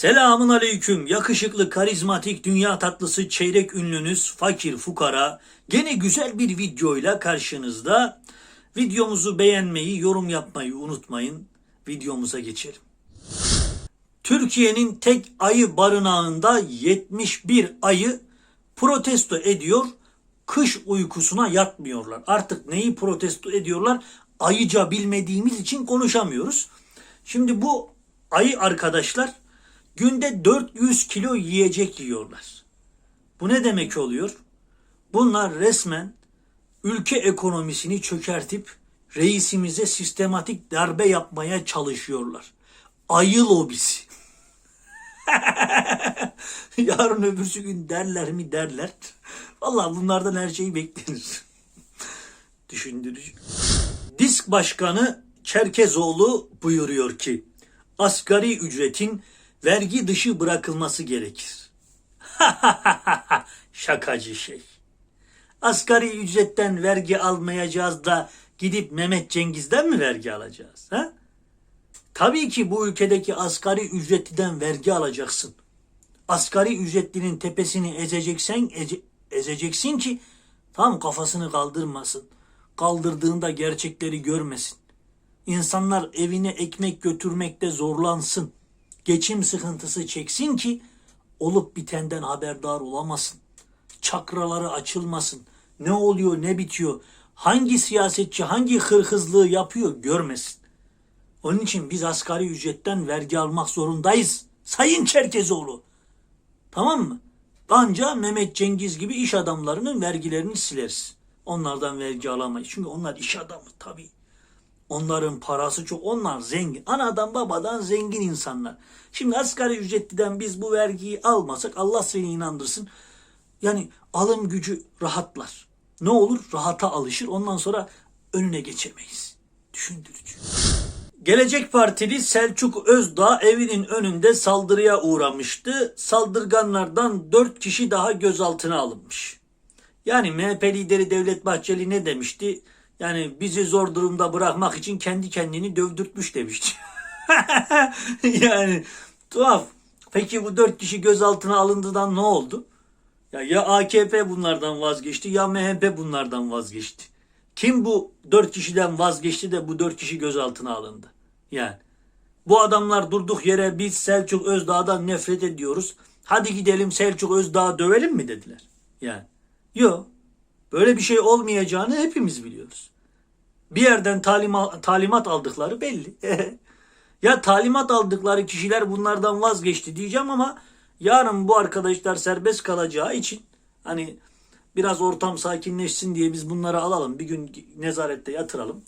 Selamun aleyküm. Yakışıklı, karizmatik, dünya tatlısı, çeyrek ünlünüz, fakir, fukara. Gene güzel bir videoyla karşınızda. Videomuzu beğenmeyi, yorum yapmayı unutmayın. Videomuza geçelim. Türkiye'nin tek ayı barınağında 71 ayı protesto ediyor. Kış uykusuna yatmıyorlar. Artık neyi protesto ediyorlar? Ayıca bilmediğimiz için konuşamıyoruz. Şimdi bu ayı arkadaşlar günde 400 kilo yiyecek yiyorlar. Bu ne demek oluyor? Bunlar resmen ülke ekonomisini çökertip reisimize sistematik darbe yapmaya çalışıyorlar. Ayı lobisi. Yarın öbürsü gün derler mi derler. Vallahi bunlardan her şeyi beklenir. Düşündürücü. Disk Başkanı Çerkezoğlu buyuruyor ki asgari ücretin vergi dışı bırakılması gerekir. Şakacı şey. Asgari ücretten vergi almayacağız da gidip Mehmet Cengiz'den mi vergi alacağız? Ha? Tabii ki bu ülkedeki asgari ücretliden vergi alacaksın. Asgari ücretlinin tepesini ezeceksen ece- ezeceksin ki tam kafasını kaldırmasın. Kaldırdığında gerçekleri görmesin. İnsanlar evine ekmek götürmekte zorlansın. Geçim sıkıntısı çeksin ki olup bitenden haberdar olamasın. Çakraları açılmasın. Ne oluyor ne bitiyor. Hangi siyasetçi hangi hırhızlığı yapıyor görmesin. Onun için biz asgari ücretten vergi almak zorundayız. Sayın Çerkezoğlu. Tamam mı? Anca Mehmet Cengiz gibi iş adamlarının vergilerini sileriz. Onlardan vergi alamayız. Çünkü onlar iş adamı tabii. Onların parası çok. Onlar zengin. Anadan babadan zengin insanlar. Şimdi asgari ücretliden biz bu vergiyi almasak Allah seni inandırsın. Yani alım gücü rahatlar. Ne olur? Rahata alışır. Ondan sonra önüne geçemeyiz. Düşündürücü. Gelecek Partili Selçuk Özdağ evinin önünde saldırıya uğramıştı. Saldırganlardan 4 kişi daha gözaltına alınmış. Yani MHP lideri Devlet Bahçeli ne demişti? Yani bizi zor durumda bırakmak için kendi kendini dövdürtmüş demişti. yani tuhaf. Peki bu dört kişi gözaltına alındığından ne oldu? Ya, ya AKP bunlardan vazgeçti ya MHP bunlardan vazgeçti. Kim bu dört kişiden vazgeçti de bu dört kişi gözaltına alındı? Yani bu adamlar durduk yere biz Selçuk Özdağ'dan nefret ediyoruz. Hadi gidelim Selçuk Özdağ'ı dövelim mi dediler. Yani yok. Böyle bir şey olmayacağını hepimiz biliyoruz. Bir yerden talima, talimat aldıkları belli. ya talimat aldıkları kişiler bunlardan vazgeçti diyeceğim ama yarın bu arkadaşlar serbest kalacağı için hani biraz ortam sakinleşsin diye biz bunları alalım. Bir gün nezarette yatıralım.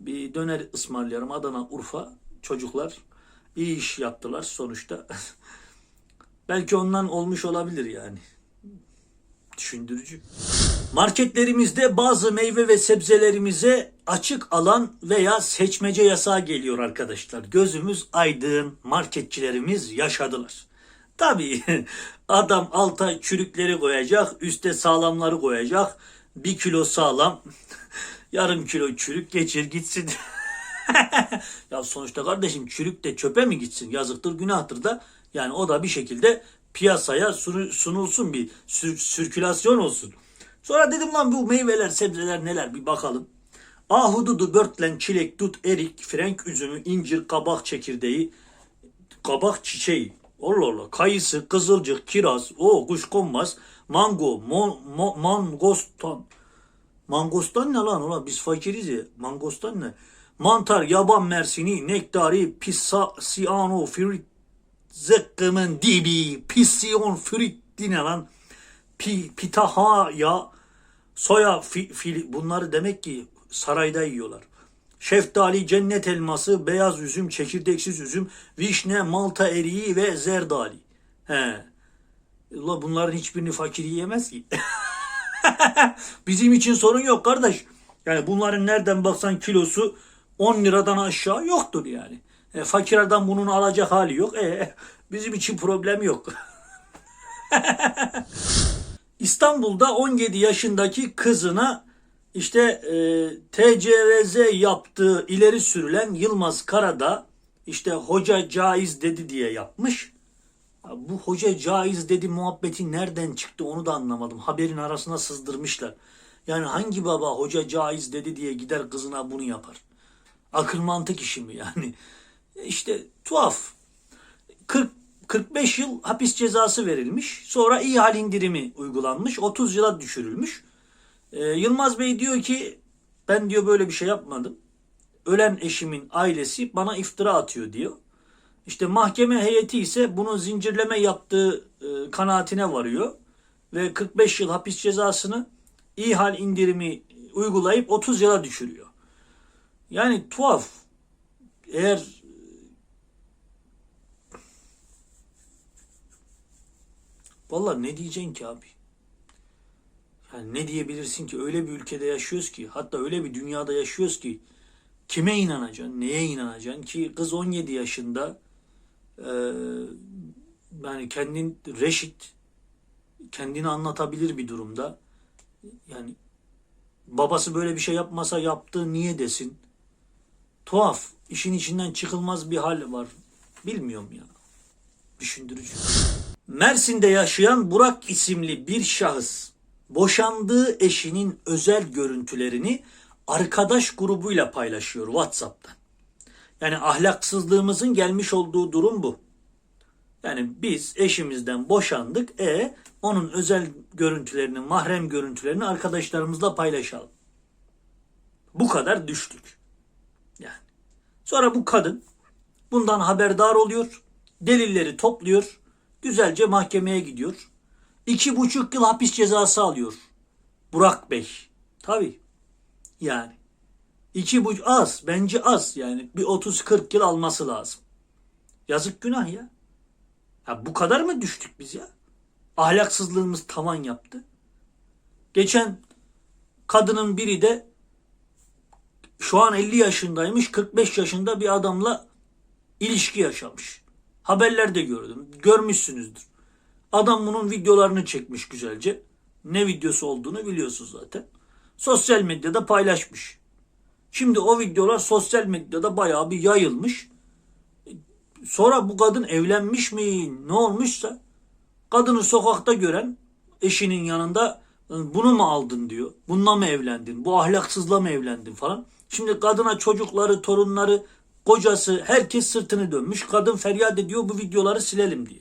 Bir döner ısmarlayalım Adana, Urfa çocuklar iyi iş yaptılar sonuçta. Belki ondan olmuş olabilir yani. Düşündürücü. Marketlerimizde bazı meyve ve sebzelerimize açık alan veya seçmece yasağı geliyor arkadaşlar. Gözümüz aydın, marketçilerimiz yaşadılar. Tabii adam alta çürükleri koyacak, üste sağlamları koyacak. Bir kilo sağlam, yarım kilo çürük geçir gitsin. ya sonuçta kardeşim çürük de çöpe mi gitsin? Yazıktır, günahtır da. Yani o da bir şekilde piyasaya sunu- sunulsun bir sür- sirkülasyon olsun. Sonra dedim lan bu meyveler, sebzeler neler bir bakalım. Ahududu, börtlen, çilek, dut, erik, frenk üzümü, incir, kabak çekirdeği, kabak çiçeği, Allah Allah, kayısı, kızılcık, kiraz, o kuşkonmaz, mango, mon, mo- mangostan. Mangostan ne lan ulan biz fakiriz ya. Mangostan ne? Mantar, yaban mersini, nektari, pisa, siyano, frit, zıkkımın dibi, pisyon, frit ne lan? Pi, pitaha ya, soya, fi, fili, bunları demek ki sarayda yiyorlar. Şeftali, cennet elması, beyaz üzüm, çekirdeksiz üzüm, vişne, malta eriği ve zerdali. He. Ula bunların hiçbirini fakir yiyemez ki. Bizim için sorun yok kardeş. Yani bunların nereden baksan kilosu 10 liradan aşağı yoktur yani. E, fakir adam bunun alacak hali yok. E, bizim için problem yok. İstanbul'da 17 yaşındaki kızına işte e, TCVZ yaptığı ileri sürülen Yılmaz Karada işte hoca caiz dedi diye yapmış. Bu hoca caiz dedi muhabbeti nereden çıktı onu da anlamadım. Haberin arasına sızdırmışlar. Yani hangi baba hoca caiz dedi diye gider kızına bunu yapar? Akıl mantık işi mi yani? İşte tuhaf. 40 45 yıl hapis cezası verilmiş. Sonra iyi hal indirimi uygulanmış. 30 yıla düşürülmüş. Ee, Yılmaz Bey diyor ki ben diyor böyle bir şey yapmadım. Ölen eşimin ailesi bana iftira atıyor diyor. İşte mahkeme heyeti ise bunu zincirleme yaptığı e, kanaatine varıyor. Ve 45 yıl hapis cezasını iyi hal indirimi uygulayıp 30 yıla düşürüyor. Yani tuhaf. Eğer Vallahi ne diyeceksin ki abi? Yani ne diyebilirsin ki? Öyle bir ülkede yaşıyoruz ki, hatta öyle bir dünyada yaşıyoruz ki kime inanacaksın, neye inanacaksın ki kız 17 yaşında e, yani kendin reşit, kendini anlatabilir bir durumda. Yani babası böyle bir şey yapmasa yaptığı niye desin? Tuhaf, işin içinden çıkılmaz bir hal var. Bilmiyorum ya. Düşündürücü. Mersin'de yaşayan Burak isimli bir şahıs boşandığı eşinin özel görüntülerini arkadaş grubuyla paylaşıyor WhatsApp'tan. Yani ahlaksızlığımızın gelmiş olduğu durum bu. Yani biz eşimizden boşandık e onun özel görüntülerini, mahrem görüntülerini arkadaşlarımızla paylaşalım. Bu kadar düştük. Yani. Sonra bu kadın bundan haberdar oluyor. Delilleri topluyor. Güzelce mahkemeye gidiyor. İki buçuk yıl hapis cezası alıyor. Burak Bey. Tabi. Yani. İki buçuk az. Bence az. Yani bir 30-40 yıl alması lazım. Yazık günah ya. Ya bu kadar mı düştük biz ya? Ahlaksızlığımız tavan yaptı. Geçen kadının biri de şu an 50 yaşındaymış 45 yaşında bir adamla ilişki yaşamış. Haberlerde gördüm. Görmüşsünüzdür. Adam bunun videolarını çekmiş güzelce. Ne videosu olduğunu biliyorsunuz zaten. Sosyal medyada paylaşmış. Şimdi o videolar sosyal medyada bayağı bir yayılmış. Sonra bu kadın evlenmiş mi ne olmuşsa kadını sokakta gören eşinin yanında bunu mu aldın diyor. Bununla mı evlendin? Bu ahlaksızla mı evlendin falan. Şimdi kadına çocukları, torunları, kocası herkes sırtını dönmüş. Kadın feryat ediyor bu videoları silelim diye.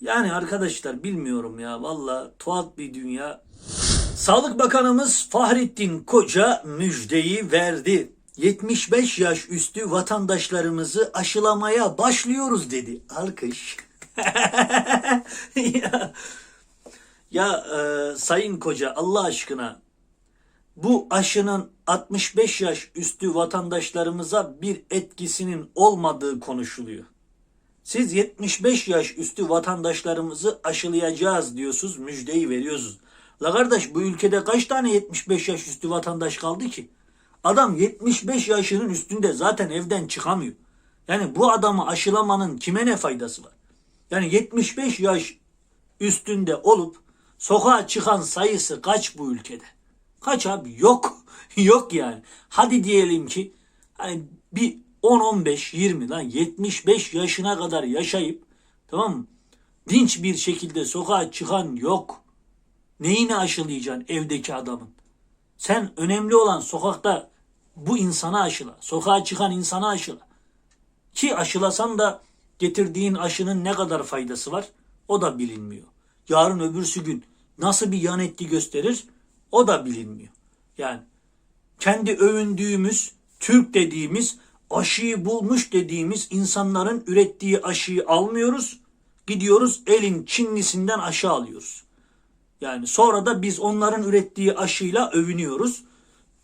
Yani arkadaşlar bilmiyorum ya valla tuhaf bir dünya. Sağlık Bakanımız Fahrettin Koca müjdeyi verdi. 75 yaş üstü vatandaşlarımızı aşılamaya başlıyoruz dedi. Alkış. ya ya e, Sayın Koca Allah aşkına bu aşının 65 yaş üstü vatandaşlarımıza bir etkisinin olmadığı konuşuluyor. Siz 75 yaş üstü vatandaşlarımızı aşılayacağız diyorsunuz, müjdeyi veriyorsunuz. La kardeş bu ülkede kaç tane 75 yaş üstü vatandaş kaldı ki? Adam 75 yaşının üstünde zaten evden çıkamıyor. Yani bu adamı aşılamanın kime ne faydası var? Yani 75 yaş üstünde olup sokağa çıkan sayısı kaç bu ülkede? Kaç abi? Yok. Yok yani. Hadi diyelim ki hani bir 10 15 20 lan 75 yaşına kadar yaşayıp tamam mı? Dinç bir şekilde sokağa çıkan yok. Neyini aşılayacaksın evdeki adamın? Sen önemli olan sokakta bu insana aşıla. Sokağa çıkan insana aşıla. Ki aşılasan da getirdiğin aşının ne kadar faydası var o da bilinmiyor. Yarın öbürsü gün nasıl bir yan etki gösterir o da bilinmiyor. Yani kendi övündüğümüz, Türk dediğimiz, aşıyı bulmuş dediğimiz insanların ürettiği aşıyı almıyoruz. Gidiyoruz elin Çinlisinden aşı alıyoruz. Yani sonra da biz onların ürettiği aşıyla övünüyoruz.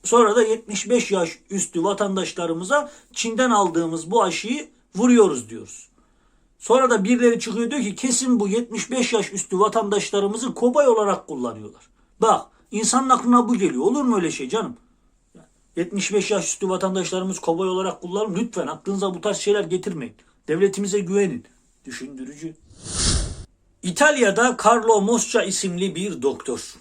Sonra da 75 yaş üstü vatandaşlarımıza Çin'den aldığımız bu aşıyı vuruyoruz diyoruz. Sonra da birileri çıkıyor diyor ki kesin bu 75 yaş üstü vatandaşlarımızı kobay olarak kullanıyorlar. Bak insanın aklına bu geliyor. Olur mu öyle şey canım? 75 yaş üstü vatandaşlarımız kobay olarak kullanın. Lütfen aklınıza bu tarz şeyler getirmeyin. Devletimize güvenin. Düşündürücü. İtalya'da Carlo Mosca isimli bir doktor.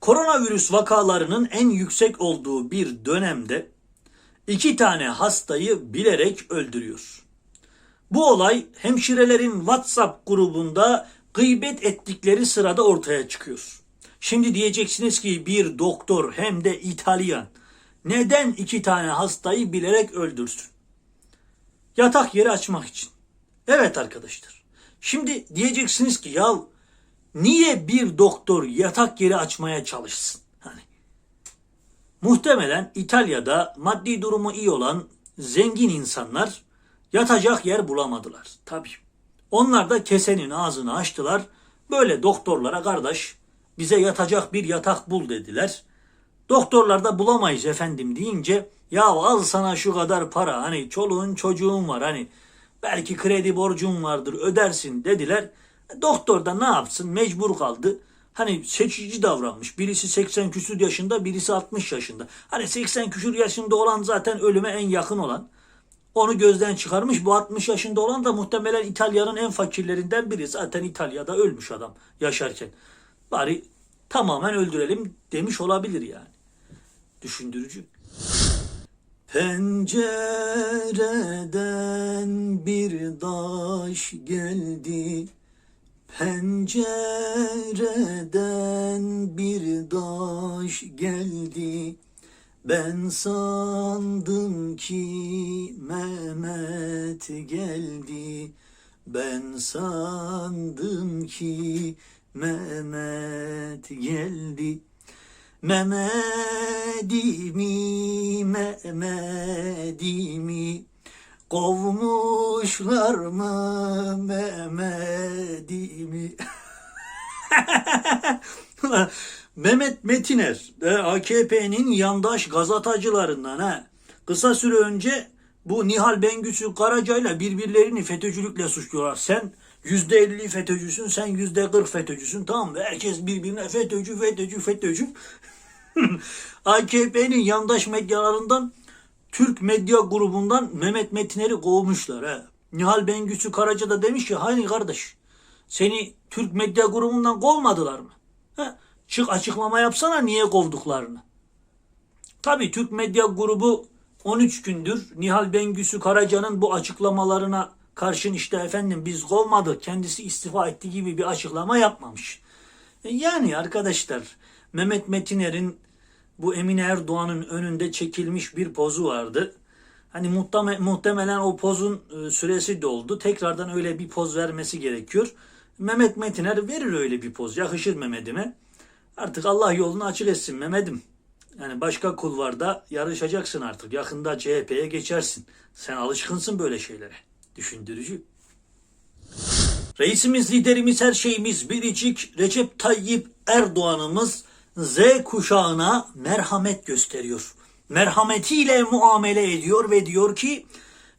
Koronavirüs vakalarının en yüksek olduğu bir dönemde iki tane hastayı bilerek öldürüyor. Bu olay hemşirelerin WhatsApp grubunda gıybet ettikleri sırada ortaya çıkıyor. Şimdi diyeceksiniz ki bir doktor hem de İtalyan neden iki tane hastayı bilerek öldürsün? Yatak yeri açmak için. Evet arkadaşlar. Şimdi diyeceksiniz ki ya niye bir doktor yatak yeri açmaya çalışsın? Hani muhtemelen İtalya'da maddi durumu iyi olan zengin insanlar yatacak yer bulamadılar. Tabii. Onlar da kesenin ağzını açtılar. Böyle doktorlara kardeş bize yatacak bir yatak bul dediler. Doktorlar da bulamayız efendim deyince ya al sana şu kadar para hani çoluğun çocuğun var hani belki kredi borcun vardır ödersin dediler. Doktor da ne yapsın mecbur kaldı. Hani seçici davranmış. Birisi 80 küsür yaşında, birisi 60 yaşında. Hani 80 küsür yaşında olan zaten ölüme en yakın olan. Onu gözden çıkarmış. Bu 60 yaşında olan da muhtemelen İtalya'nın en fakirlerinden biri. Zaten İtalya'da ölmüş adam yaşarken. Bari tamamen öldürelim demiş olabilir yani. Düşündürücü. Pencereden bir daş geldi. Pencereden bir daş geldi. Ben sandım ki Mehmet geldi. Ben sandım ki Mehmet geldi. Mehmet'imi, Mehmet'imi kovmuşlar mı Mehmet'imi? Mehmet Metiner, e, AKP'nin yandaş gazetacılarından ha. Kısa süre önce bu Nihal Bengüsü Karaca'yla birbirlerini FETÖ'cülükle suçluyorlar. Sen yüzde elli FETÖ'cüsün, sen yüzde kırk FETÖ'cüsün tamam mı? Herkes birbirine FETÖ'cü, FETÖ'cü, FETÖ'cü. AKP'nin yandaş medyalarından Türk medya grubundan Mehmet Metiner'i kovmuşlar. ha. Nihal Bengüsü Karaca da demiş ki hani kardeş seni Türk medya grubundan kovmadılar mı? Ha? Çık açıklama yapsana niye kovduklarını. Tabii Türk medya grubu 13 gündür Nihal Bengüsü Karaca'nın bu açıklamalarına karşın işte efendim biz kovmadık kendisi istifa etti gibi bir açıklama yapmamış. E Yani arkadaşlar Mehmet Metiner'in bu Emine Erdoğan'ın önünde çekilmiş bir pozu vardı. Hani muhteme- muhtemelen o pozun e, süresi doldu. Tekrardan öyle bir poz vermesi gerekiyor. Mehmet Metiner verir öyle bir poz. Yakışır Mehmet'ime. Artık Allah yolunu açık etsin Mehmet'im. Yani başka kulvarda yarışacaksın artık. Yakında CHP'ye geçersin. Sen alışkınsın böyle şeylere. Düşündürücü. Reisimiz, liderimiz, her şeyimiz biricik Recep Tayyip Erdoğan'ımız Z kuşağına merhamet gösteriyor. Merhametiyle muamele ediyor ve diyor ki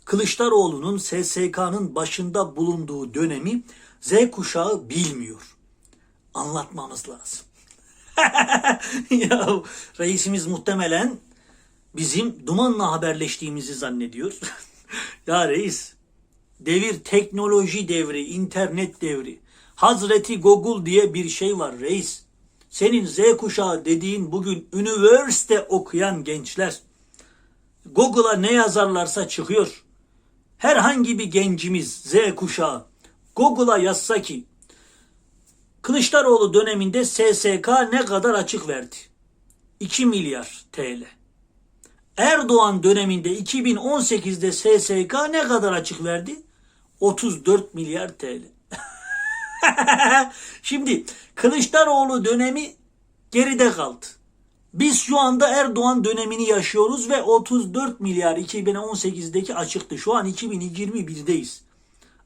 Kılıçdaroğlu'nun SSK'nın başında bulunduğu dönemi Z kuşağı bilmiyor. Anlatmamız lazım. ya reisimiz muhtemelen bizim dumanla haberleştiğimizi zannediyor. ya reis devir teknoloji devri, internet devri. Hazreti Google diye bir şey var reis. Senin Z kuşağı dediğin bugün üniversite okuyan gençler. Google'a ne yazarlarsa çıkıyor. Herhangi bir gencimiz Z kuşağı Google'a yazsa ki Kılıçdaroğlu döneminde SSK ne kadar açık verdi? 2 milyar TL. Erdoğan döneminde 2018'de SSK ne kadar açık verdi? 34 milyar TL. Şimdi Kılıçdaroğlu dönemi geride kaldı. Biz şu anda Erdoğan dönemini yaşıyoruz ve 34 milyar 2018'deki açıktı. Şu an 2021'deyiz.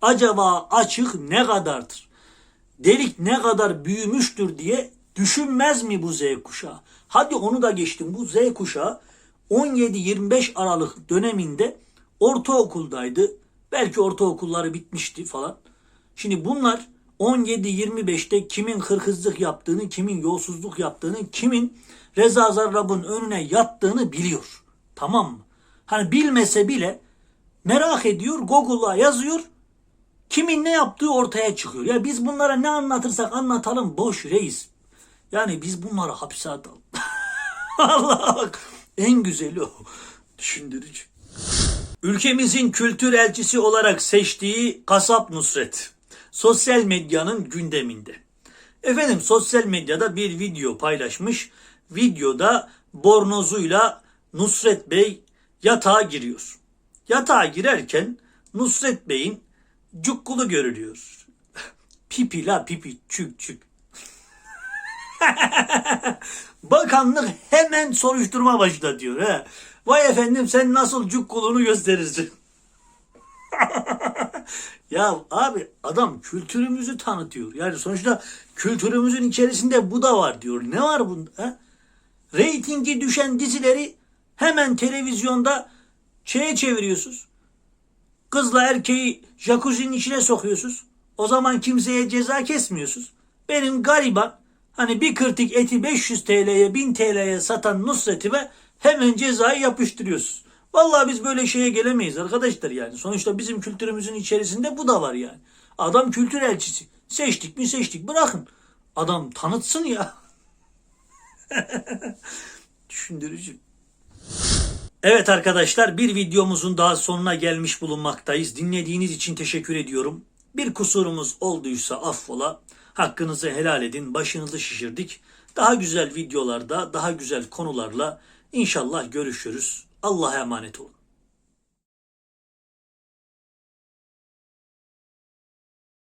Acaba açık ne kadardır? Delik ne kadar büyümüştür diye düşünmez mi bu Z kuşağı? Hadi onu da geçtim. Bu Z kuşağı 17-25 Aralık döneminde ortaokuldaydı. Belki ortaokulları bitmişti falan. Şimdi bunlar 17-25'te kimin hırkızlık yaptığını, kimin yolsuzluk yaptığını, kimin Reza Zarrab'ın önüne yattığını biliyor. Tamam mı? Hani bilmese bile merak ediyor, Google'a yazıyor. Kimin ne yaptığı ortaya çıkıyor. Ya biz bunlara ne anlatırsak anlatalım boş reis. Yani biz bunları hapse atalım. Allah en güzeli o. Düşündürücü. Ülkemizin kültür elçisi olarak seçtiği Kasap Nusret. Sosyal medyanın gündeminde. Efendim sosyal medyada bir video paylaşmış. Videoda bornozuyla Nusret Bey yatağa giriyor. Yatağa girerken Nusret Bey'in cukkulu görülüyor. Pipi la pipi çük çük. Bakanlık hemen soruşturma başlatıyor. He. Vay efendim sen nasıl cukkulunu gösterirsin. ya abi adam kültürümüzü tanıtıyor. Yani sonuçta kültürümüzün içerisinde bu da var diyor. Ne var bunda? He? Reytingi düşen dizileri hemen televizyonda şeye çeviriyorsunuz. Kızla erkeği jacuzzi'nin içine sokuyorsunuz. O zaman kimseye ceza kesmiyorsunuz. Benim gariban hani bir kırtık eti 500 TL'ye 1000 TL'ye satan Nusret'ime hemen cezayı yapıştırıyorsunuz. Vallahi biz böyle şeye gelemeyiz arkadaşlar yani. Sonuçta bizim kültürümüzün içerisinde bu da var yani. Adam kültür elçisi. Seçtik mi seçtik bırakın. Adam tanıtsın ya. Düşündürücü. Evet arkadaşlar bir videomuzun daha sonuna gelmiş bulunmaktayız. Dinlediğiniz için teşekkür ediyorum. Bir kusurumuz olduysa affola. Hakkınızı helal edin. Başınızı şişirdik. Daha güzel videolarda, daha güzel konularla inşallah görüşürüz. Allah'a emanet olun.